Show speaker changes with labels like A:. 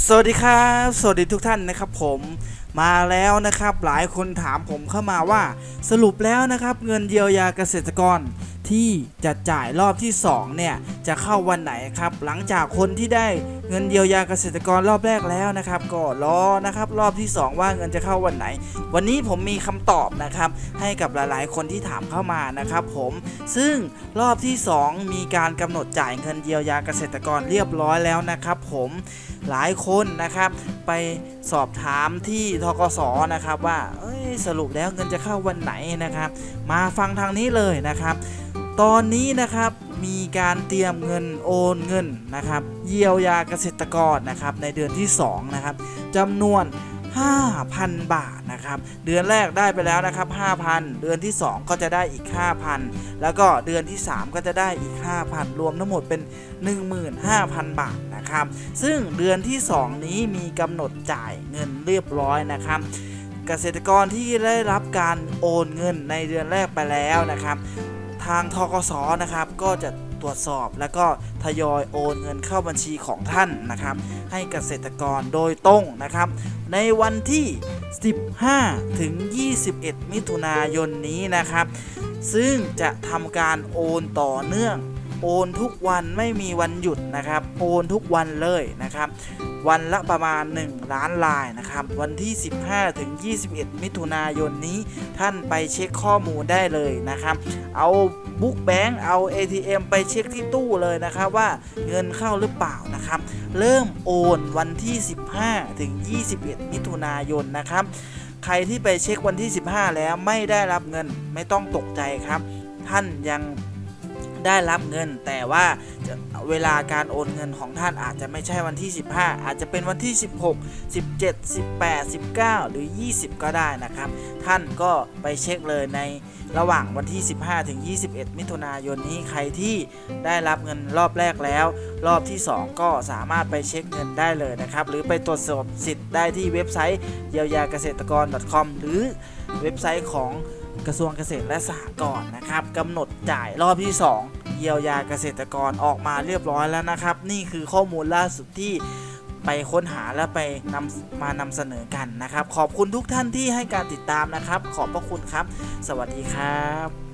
A: สวัสดีครับ สวัสดีทุกท่านนะครับผมมาแล้วนะครับหลายคนถามผมเข้ามาว่า สรุปแล้วนะครับเงินเยียวยาเกษตรกรที่จะจ่ายรอบที่ 2 เนี่ย จะเข้าวันไหนครับ หลังจากคนที่ได้เงินเยียวยาเกษตรกรรอบแรกแล้วนะครับ ก็รอนะครับรอบที่ 2 ว่าเงินจะเข้าวันไหน วันนี้ผมมีคำตอบนะครับ ให้กับหลายๆ คนที่ถามเข้ามานะครับผมซึ่งรอบที่ 2 มีการกำหนดจ่ายเงินเยียวยาเกษตรกรเรียบร้อยแล้วนะครับ ผม หลายคนนะครับ ไปสอบถามที่ทกสนะครับว่าสรุปแล้วเงินจะเข้าวันไหนนะครับ มาฟังทางนี้เลยนะครับ ตอนนี้นะครับมีการเตรียมเงินโอนเงินนะครับ เยียวยาเกษตรกรนะครับในเดือนที่2นะครับจำนวน 5,000 บาทนะครับ เดือนแรกได้ไปแล้วนะครับ 5,000 เดือนที่ 2 ก็จะได้อีก 5,000 แล้วก็เดือนที่ 3 ก็จะได้อีก 5,000 รวมทั้งหมดเป็น 15,000 บาทนะครับ ซึ่งเดือนที่ 2 นี้มีกำหนดจ่ายเงินเรียบร้อยนะครับเกษตรกรที่ได้รับการโอนเงินในเดือนแรกไปแล้วนะครับ ทางทกสนะครับก็จะ ตรวจสอบ แล้วก็ทยอยโอนเงินเข้าบัญชีของท่านนะครับ ให้เกษตรกรโดยตรงนะครับ ในวันที่ 15 ถึง 21 มิถุนายนนี้นะครับ ซึ่งจะทำการโอนต่อเนื่อง โอนทุกวันไม่มีวันหยุดนะครับ โอนทุกวันเลยนะครับ วันละประมาณ 1 ล้านลายนะครับ วันที่ 15ถึง21 มิถุนายนนี้ท่านไปเช็คข้อมูลได้เลยนะครับ เอาบุ๊กแบงค์เอา ATM ไปเช็คที่ตู้เลยนะครับว่าเงินเข้าหรือเปล่านะครับ เริ่มโอนวันที่ 15ถึง21 มิถุนายนนะครับใครที่ไปเช็ควันที่ 15 แล้วไม่ได้รับเงินไม่ต้องตกใจครับ ท่านยัง ได้รับเงิน แต่ว่าเวลาการโอนเงินของท่านอาจจะไม่ใช่วันที่ 15 อาจจะเป็นวันที่ 16 17 18 19 หรือ 20 ก็ได้นะครับ ท่านก็ไปเช็คเลยในระหว่างวันที่ 15 ถึง 21 มิถุนายนนี้ใครที่ได้รับเงินรอบแรกแล้ว รอบที่ 2 ก็สามารถไปเช็คเงินได้เลยนะครับ หรือไปตรวจสอบสิทธิ์ได้ที่เว็บไซต์เยียวยาเกษตรกร .com หรือเว็บไซต์ของ กระทรวงเกษตรและสหกรณ์นะครับกำหนดจ่ายรอบที่ 2 เยียวยาเกษตรกรออกมาเรียบร้อยแล้วนะครับ นี่คือข้อมูลล่าสุดที่ไปค้นหาและไปนำมานำเสนอกันนะครับ ขอบคุณทุกท่านที่ให้การติดตามนะครับ ขอบพระคุณครับ สวัสดีครับ